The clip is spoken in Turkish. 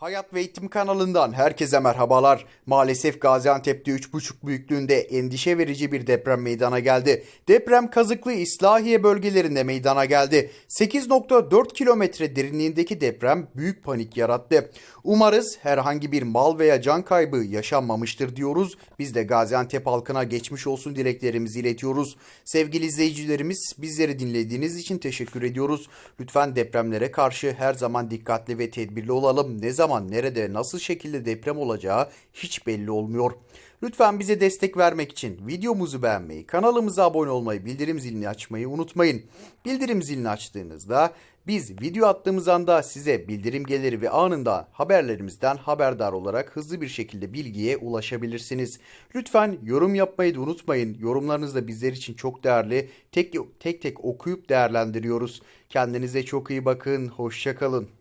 Hayat ve Eğitim kanalından herkese merhabalar. Maalesef Gaziantep'te 3,5 büyüklüğünde endişe verici bir deprem meydana geldi. Deprem Kazıklı İslahiye bölgelerinde meydana geldi. 8.4 kilometre derinliğindeki deprem büyük panik yarattı. Umarız herhangi bir mal veya can kaybı yaşanmamıştır diyoruz. Biz de Gaziantep halkına geçmiş olsun dileklerimizi iletiyoruz. Sevgili izleyicilerimiz bizleri dinlediğiniz için teşekkür ediyoruz. Lütfen depremlere karşı her zaman dikkatli ve tedbirli olalım. Ne zaman, nerede, nasıl şekilde deprem olacağı hiç belli olmuyor. Lütfen bize destek vermek için videomuzu beğenmeyi, kanalımıza abone olmayı, bildirim zilini açmayı unutmayın. Bildirim zilini açtığınızda biz video attığımız anda size bildirim gelir ve anında haberlerimizden haberdar olarak hızlı bir şekilde bilgiye ulaşabilirsiniz. Lütfen yorum yapmayı da unutmayın. Yorumlarınız da bizler için çok değerli. Tek tek, tek okuyup değerlendiriyoruz. Kendinize çok iyi bakın. Hoşçakalın.